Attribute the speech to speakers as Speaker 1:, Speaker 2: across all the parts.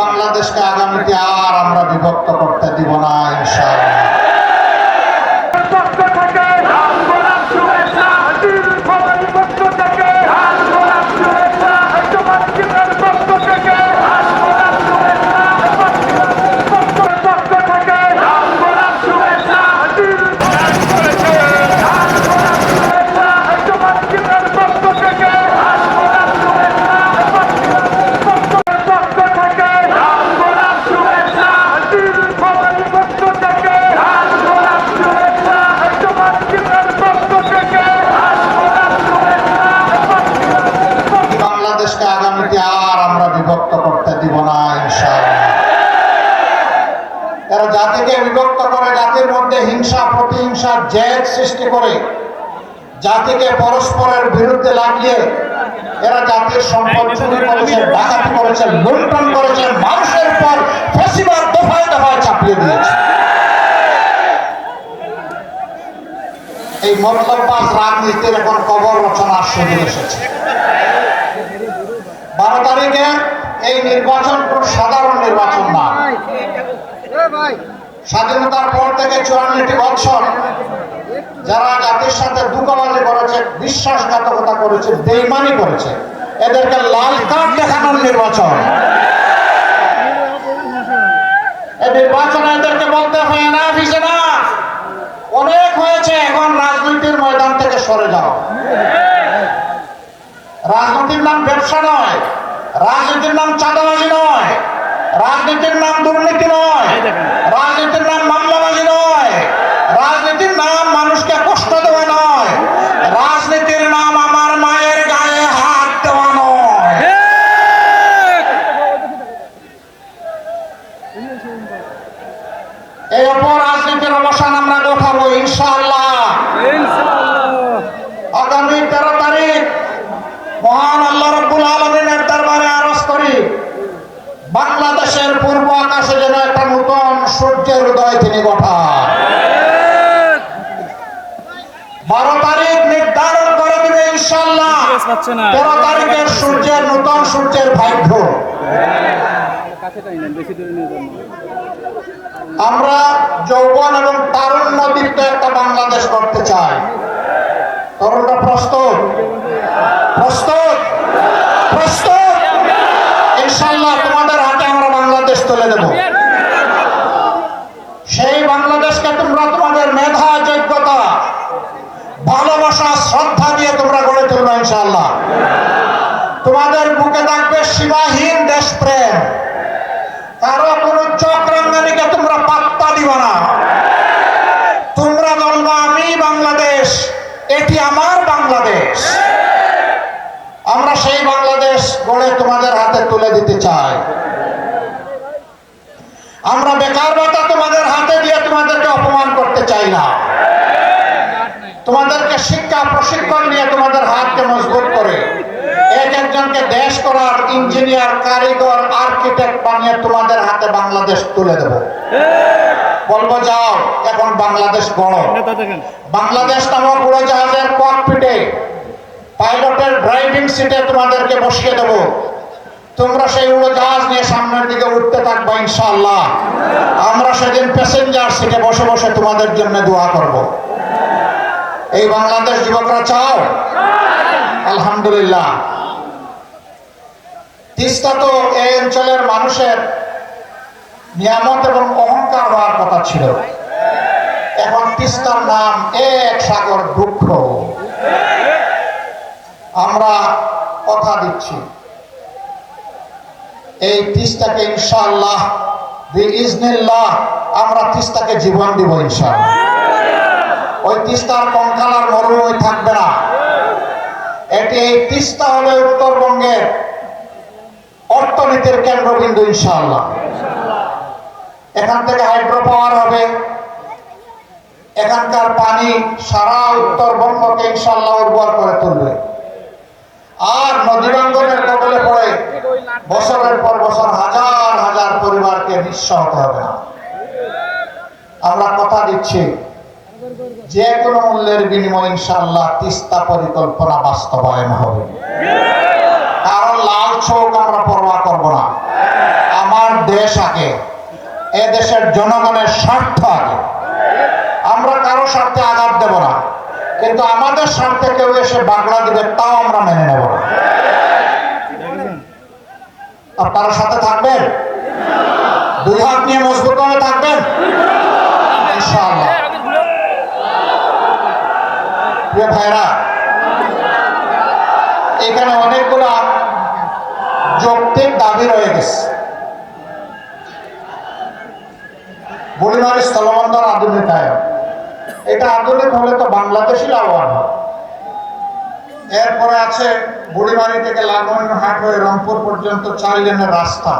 Speaker 1: বাংলাদেশকে আগামীতে আর আমরা বিভক্ত করতে দিব না ইনশাআল্লাহ। এরা জাতিকে বিভক্ত করে, জাতির মধ্যে হিংসা, প্রতিহিংসা, জেদ সৃষ্টি করে, জাতিকে পরস্পরের বিরুদ্ধে লাগিয়ে, এরা জাতির সম্পদ চুরি করেছে, ডাকাতি করেছে, লুণ্ঠন করেছে, মানুষের উপর ফেসিবার দফায় দফায় চাপিয়ে দিয়েছে। এই মতলববাজ রাজনীতির এখন কবর রচনার সুযোগ এসেছে। বারো তারিখে এই নির্বাচন কোন সাধারণ নির্বাচন না। স্বাধীনতার পর থেকে চুয়ান্নটি বছর যারা জাতির সাথে দুকাবাজি করেছে, বিশ্বাসঘাতকতা করেছে, বেইমানি করেছে, এদেরকে লাল কার্ড দেখানোর নির্বাচন। নির্বাচনে এদেরকে বলতে হয় না না অনেক হয়েছে, এখন রাজনীতির ময়দান থেকে সরে যাও। রাজনীতির নাম ব্যবসা নয়, রাজনীতির নাম চাঁদাবাজি নয়। রাজনীতির নাম দুর্নীতি নয়। রাজনীতির নাম মামলাবাজি নয় রাজনীতির নাম মানুষকে কষ্ট দেওয়া নয় রাজনীতির নাম আমার মায়ের গায়ে হাত দেওয়া নয় এই অপরাজনীতির অবসান আমরা দেখাবো ইনশাআল্লাহ আগামী তেরো তারিখ মহান আল্লাহ রব্বুল আলমিনের দরবারে আরজ করি বাংলাদেশের পূর্ব আকাশে যেন একটা নতুন সূর্যের উদয় তিনি ঘটান বারো তারিখ নির্ধারণ করে দিবে ইনশাল্লাহ তেরো তারিখের সূর্যের নতুন সূর্যের ভাগ্য। আমরা যৌবন এবং তারুণ্য দীপ্ত একটা বাংলাদেশ করতে চাই। তরুণরা প্রস্তুত? প্রস্তুত? প্রস্তুত? ইনশাল্লাহ তোমাদের হাতে আমরা বাংলাদেশ তুলে দেব সেই বাংলাদেশকে তোমরা তোমাদের মেধা যোগ্যতা ভালোবাসা শ্রদ্ধা দিয়ে তোমরা গড়ে তুলবে ইনশাল্লাহ তোমাদের বুকে থাকবে সীমাহীন দেশ প্রেম কারও কোনো চক্রাঙ্গানিকে তোমরা পাত্তা দিবা না। তোমরা বলবা আমি বাংলাদেশ, এটি আমার বাংলাদেশ। আমরা সেই বাংলাদেশ গড়ে তোমাদের হাতে তুলে দিতে চাই। আমরা বেকার ভাতা তোমাদের হাতে দিয়ে তোমাদেরকে অপমান করতে চাই না। তোমাদেরকে শিক্ষা, প্রশিক্ষণ নিয়ে তোমাদের হাতকে মজবুত করে। এক একজনকে দেশ করার ইঞ্জিনিয়ার, কারিগর, আর্কিটেক্ট বানিয়ে তোমাদের হাতে বাংলাদেশ তুলে দেব। বলব, যাও, এখন বাংলাদেশ
Speaker 2: দেখেন
Speaker 1: বাংলাদেশ নামক উড়োজাহাজের ককপিটে পাইলটের ড্রাইভিং সিটে তোমাদেরকে বসিয়ে দেব। তোমরা সেই উড়োজাহাজ নিয়ে সামনের দিকে উঠতে থাকব ইনশাল্লাহ আমরা সেদিন প্যাসেঞ্জার সিটে বসে বসে তোমাদের জন্য দোয়া করব। এই বাংলাদেশ যুবকরা চাও? আলহামদুলিল্লাহ। তিস্তা তো এই অঞ্চলের মানুষের নিয়ামত এবং অহংকার হওয়ার কথা ছিল। এখন তিস্তার নাম এক সাগর দুঃখ। আমরা কথা দিচ্ছি। এই তিস্তাকে ইজনিল্লাহ আমরা তিস্তাকে জীবন দিব ইনশাআল্লাহ। ওই তিস্তার কঙ্কালার মরুভূমি থাকবে না। এটি এই তিস্তা হবে উত্তরবঙ্গের অর্থনীতির কেন্দ্রবিন্দু, ইনশাআল্লাহ। এখান থেকে হাইড্রো পাওয়ার হবে। এখানকার পানি সারা উত্তরবঙ্গকে ইনশাল্লাহ উর্বর করে তুলবে। আর নদীবাঙ্গনের কবলে পড়ে বছরের পর বছর হাজার হাজার পরিবারকে নিঃস্ব হতে হবে না। আমরা কথা দিচ্ছি। যে কোনো মূল্যের বিনিময় ইনশাল্লাহ তিস্তা পরিকল্পনা বাস্তবায়ন হবে। কারণ লাল চোখ আমরা পরোয়া করব না। আমার দেশ আগে, এ দেশের জনগণের স্বার্থ আগে। আমরা কারও স্বার্থে আঘাত দেব না, কিন্তু আমাদের স্বার্থে কেউ এসে বাংলা দিবে তাও আমরা মেনে নেব না। আপনারা সাথে থাকবেন? দুই হাত নিয়ে মজবুত হয়ে থাকবেন? ইনশাআল্লাহ। প্রিয় ভাইরা এখানে অনেকগুলো যৌক্তিক দাবি রয়ে গেছে। বুড়িমারি স্থলবন্দর আধুনিকায়ন এটা আধুনিক হলে তো বাংলাদেশি লাভবান এরপরে আছে বুড়িমারি থেকে লালমোহনহাট হয়ে রংপুর পর্যন্ত চার লেনের রাস্তা।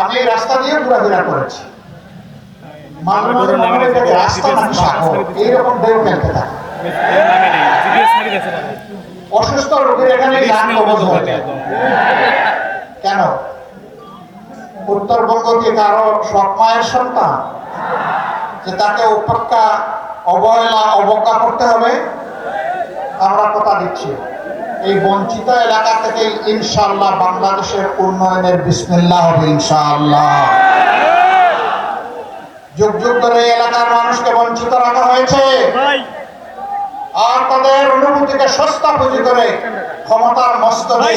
Speaker 1: আমি এই রাস্তা দিয়ে ঘোরাফেরা করেছি। মনে যে রাস্তা নাকি সাগর। এইরকম ঢেউ খেলতে থাকে। অসুস্থ রোগীর এখানে গান হয়ে কেন উত্তরবঙ্গ কি কারও সন্তান যে তাকে উপেক্ষা অবহেলা অবজ্ঞা করতে হবে আমরা কথা দিচ্ছি এই বঞ্চিত এলাকা থেকে ইনশাআল্লাহ বাংলাদেশের উন্নয়নের বিসমিল্লাহ হবে ইনশাআল্লাহ যুগ যুগ ধরে এলাকার মানুষকে বঞ্চিত রাখা হয়েছে আর তাদের অনুভূতিকে সস্তা পুঁজি করে ক্ষমতার মস্তকে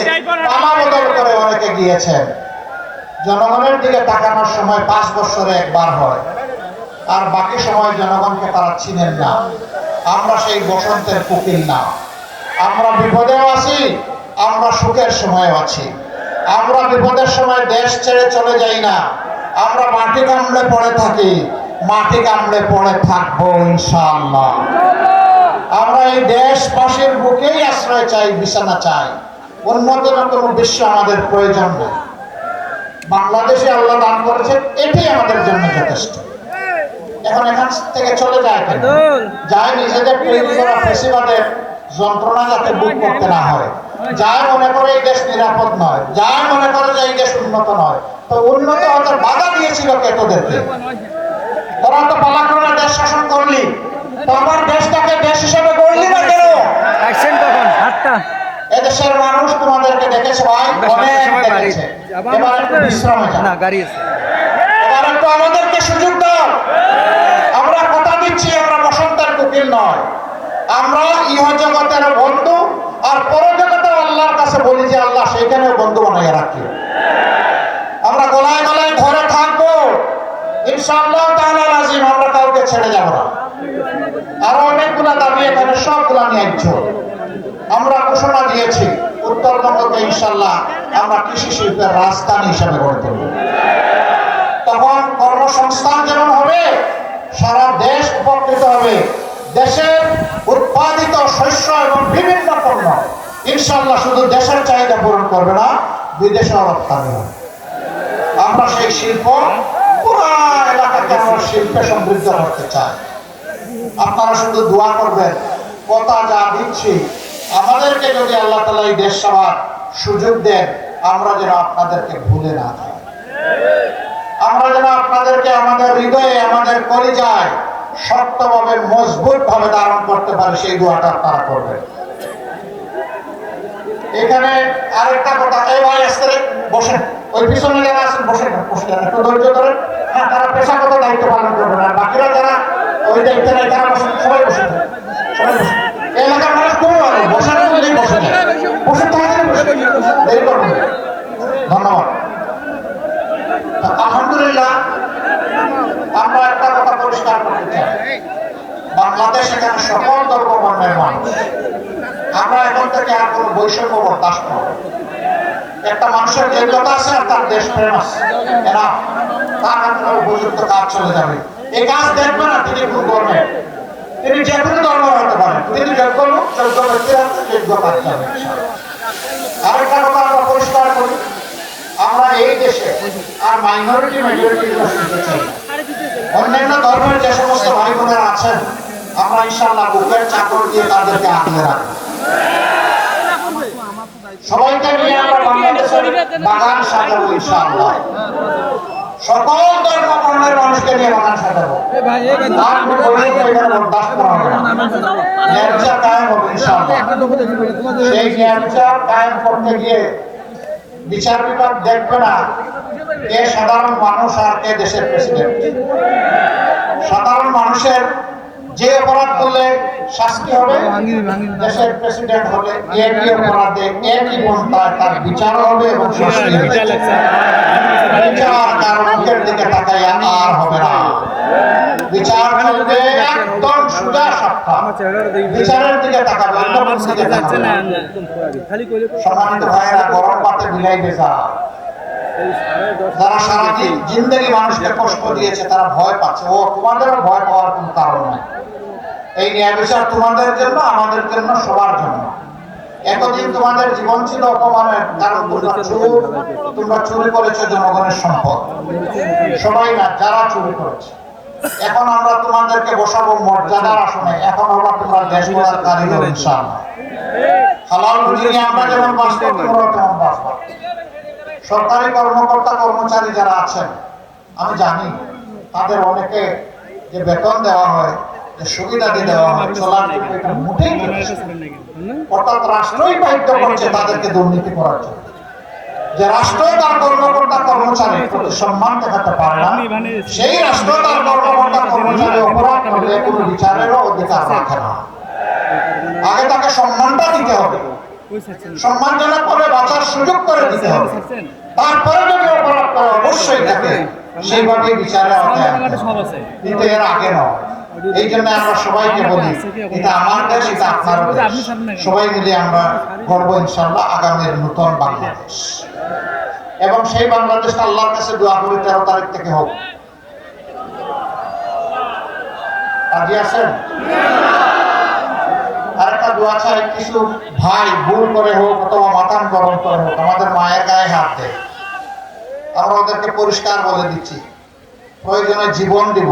Speaker 1: বদল করে অনেকে গিয়েছেন। জনগণের দিকে তাকানোর সময় পাঁচ বছরে একবার হয়। আর বাকি সময় জনগণকে তারা চিনেন না। আমরা সেই বসন্তের কুকিল না। আমরা বিপদেও আছি আমরা সুখের সময়ও আছি। আমরা বিপদের সময় দেশ ছেড়ে চলে যাই না। আমরা মাটি কামড়ে পড়ে থাকি মাটি কামড়ে পড়ে থাকব ইনশাআল্লাহ। আমরা এই দেশ দেশবাসীর বুকেই আশ্রয় চাই বিছানা চাই। অন্যতম কোনো বিশ্ব আমাদের প্রয়োজন নেই। বাংলাদেশে আল্লাহ দান করেছেন এটাই আমাদের জন্য যথেষ্ট। এখন এখান থেকে চলে যায় কেন? যায় নিজেদের তৈরি করা ফেসিবাদের যন্ত্রণা যাতে বুক করতে না হয়। যার মনে করে এই দেশ নিরাপদ নয়। যার মনে করে যে এই দেশ উন্নত নয়। তো উন্নত হতে বাধা দিয়েছিল কে তোদেরকে? তোরা তো পালাক্রমে দেশ শাসন করলি। তো আমার দেশটাকে দেশ হিসেবে গড়লি না কেন?
Speaker 2: অ্যাকশন কখন আটটা
Speaker 1: এদেশের মানুষ তোমাদেরকে দেখেছে ভাই অনেক দেখেছে এবার একটু বিশ্রামে
Speaker 2: না গাড়ি আছে।
Speaker 1: এবার একটু আমাদেরকে সুযোগ দাও। আমরা কথা দিচ্ছি আমরা বসন্তের কুকিল নয়। আমরা ইহ জগতের বন্ধু আর পরজগতের আল্লাহর কাছে বলি যে আল্লাহ সেইখানেও বন্ধু বানাইয়া রাখি। আমরা গলায় গলায় ধরে থাকব। ইনশাআল্লাহ তাআলা আজিম আমরা কাউকে ছেড়ে যাব না। আরও অনেকগুলা দাবি এখানে, সবগুলা ন্যায্য আমরা ঘোষণা দিয়েছি উত্তরবঙ্গকে ইনশাল্লাহ আমরা কৃষি শিল্পের রাজধানী হিসেবে গড়ে তুলব। তখন কর্মসংস্থান যেমন হবে, সারা দেশ উপকৃত হবে। দেশের উৎপাদিত শস্য এবং বিভিন্ন পণ্য ইনশাল্লাহ শুধু দেশের চাহিদা পূরণ করবে না বিদেশেও রপ্তানি হবে। আমরা সেই শিল্প পুরা এলাকাকে আমরা শিল্পে সমৃদ্ধ করতে চাই। আপনারা শুধু দোয়া করবেন। কথা যা দিচ্ছি আমাদেরকে যদি আল্লাহ তালা এই দেশ সেবার সুযোগ দেন আমরা যেন আপনাদেরকে ভুলে না যাই আমরা যেন আপনাদেরকে আমাদের হৃদয়ে আমাদের কলিজায় শক্তভাবে মজবুত ভাবে ধারণ করতে পারি সেই দোয়াটা আপনারা করবেন। এখানে আরেকটা কথা এই ভাই আসতে রে, বসেন ওই পিছনে যারা আছেন বসেন বসেন একটু ধৈর্য ধরেন। হ্যাঁ তারা পেশাগত দায়িত্ব পালন করবেন আর বাকিরা যারা এলাকার মানুষ ধন্যবাদ। আলহামদুলিল্লাহ, আমরা একটা পরিষ্কার করতে এখানে সকল ধর্ম মানুষ। আমরা এখন থেকে আর বৈষম্য বরদাস্ত একটা মানুষের যোগ্যতা আছে তার দেশ প্রেম আছে। এরা তার উপযুক্ত কাজ চলে যাবে। এই কাজ দেখবে না, তিনি কোন ধর্মের তিনি যে কোনো ধর্ম হতে পারেন। তিনি কাজ যাবে আরেকটা কথা আমরা পরিষ্কার করি, আমরা এই দেশে আর মাইনরিটি মেজরিটি শুনতে চাই অন্যান্য ধর্মের যে সমস্ত ভাই বোনেরা আছেন, আমরা ইনশাল্লাহ বুকের চাকর দিয়ে তাদেরকে আগলে রাখব। সবাইকে নিয়ে আমরা বাংলাদেশের বাগান সাজাবো, ইনশাআল্লাহ। সকল ধর্ম বর্ণের মানুষকে নিয়ে হবে না। ন্যায্য কায়েম হবে সেই ন্যায্য কায়েম করতে গিয়ে বিচার বিভাগ দেখবে না কে সাধারণ মানুষ আর কে দেশের প্রেসিডেন্ট সাধারণ মানুষের যে অপরাধ করলে শাস্তি হবে, দেশের প্রেসিডেন্ট হলে একই অপরাধে একই পন্থায় তার বিচারও হবে এবং শাস্তি বিচার কারও মুখের দিকে তাকাইয়া আর হবে না। বিচার চলবে একদম সোজা
Speaker 2: দেখি
Speaker 1: বিচারের দিকে তাকাবে অন্য দিকে তাকাবে সম্মানিত ভাইয়েরা, গরম পাতে বিলাই
Speaker 2: দশ
Speaker 1: যারা সারাদিন জিন্দগি মানুষকে কষ্ট দিয়েছে তারা ভয় পাচ্ছে। ও তোমাদেরও ভয় পাওয়ার কোনো কারণ নাই। এই ন্যায় বিচার তোমাদের জন্য আমাদের জন্য সবার জন্য। এতদিন তোমাদের জীবন ছিল অপমানের কারণ তোমরা চোর তোমরা চুরি করেছ জনগণের সম্পদ। সবাই না যারা চুরি করেছে। এখন আমরা তোমাদেরকে বসাবো মর্যাদার আসনে। এখন হলো তোমরা দেশ গড়ার কারিগর ইনশাআল্লাহ হালাল রুজি আমরা যেমন বাঁচবো তোমরাও তেমন বাঁচবো। সরকারি কর্মকর্তা, কর্মচারী যারা আছেন, আমি জানি তাদের অনেকে যে বেতন দেওয়া হয়, যে দেওয়া হয়, চলার অর্থাৎ রাষ্ট্রই বাধ্য করছে তাদেরকে দুর্নীতি করার জন্য। সেই রাষ্ট্র তার কর্মকর্তা, কর্মচারী অপরাধ করলে বিচারেরও অধিকার রাখে না আগে তাকে সম্মানটা দিতে হবে
Speaker 2: ওই ছাড়ছেন
Speaker 1: সম্মানজনক করে বাঁচার সুযোগ করে দিতে হবে। তারপরে যদি অপরাধ করে অবশ্যই থাকে সেইভাবে বিচারে কিন্তু এর আগে নয়। এই জন্য আমরা সবাইকে বলি এটা আমার দেশ এটা আপনার দেশ। সবাই মিলে আমরা গর্ব ইনশাল্লাহ আগামীর নতুন বাংলাদেশ। এবং সেই বাংলাদেশটা আল্লাহর কাছে দোয়া করি তেরো তারিখ থেকে হোক। রাজি আছেন? চাই কিছু ভাই, ভুল করে হোক অথবা গরম করে হোক, আমাদের মায়ের গায়ে হাত দেয় আমরা ওদেরকে পরিষ্কার বলে দিচ্ছি, প্রয়োজনে জীবন দিব,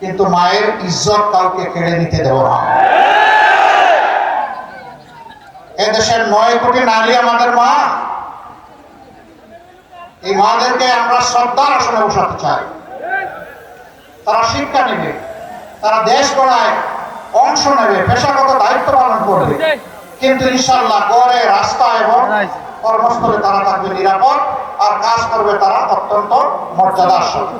Speaker 1: কিন্তু মায়ের ইজ্জত কাউকে কেড়ে নিতে দেব না। এদেশের নয় কোটি নারী আমাদের মা। এই মাদেরকে আমরা শ্রদ্ধার আসনে বসাতে চাই। তারা শিক্ষা নেবে, তারা দেশ গড়ায় অংশ নেবে পেশাগত দায়িত্ব পালন করবে। কিন্তু ইনশাল্লাহ গড়ে রাস্তা এবং কর্মস্থলে তারা থাকবে নিরাপদ আর কাজ করবে তারা অত্যন্ত মর্যাদার সাথে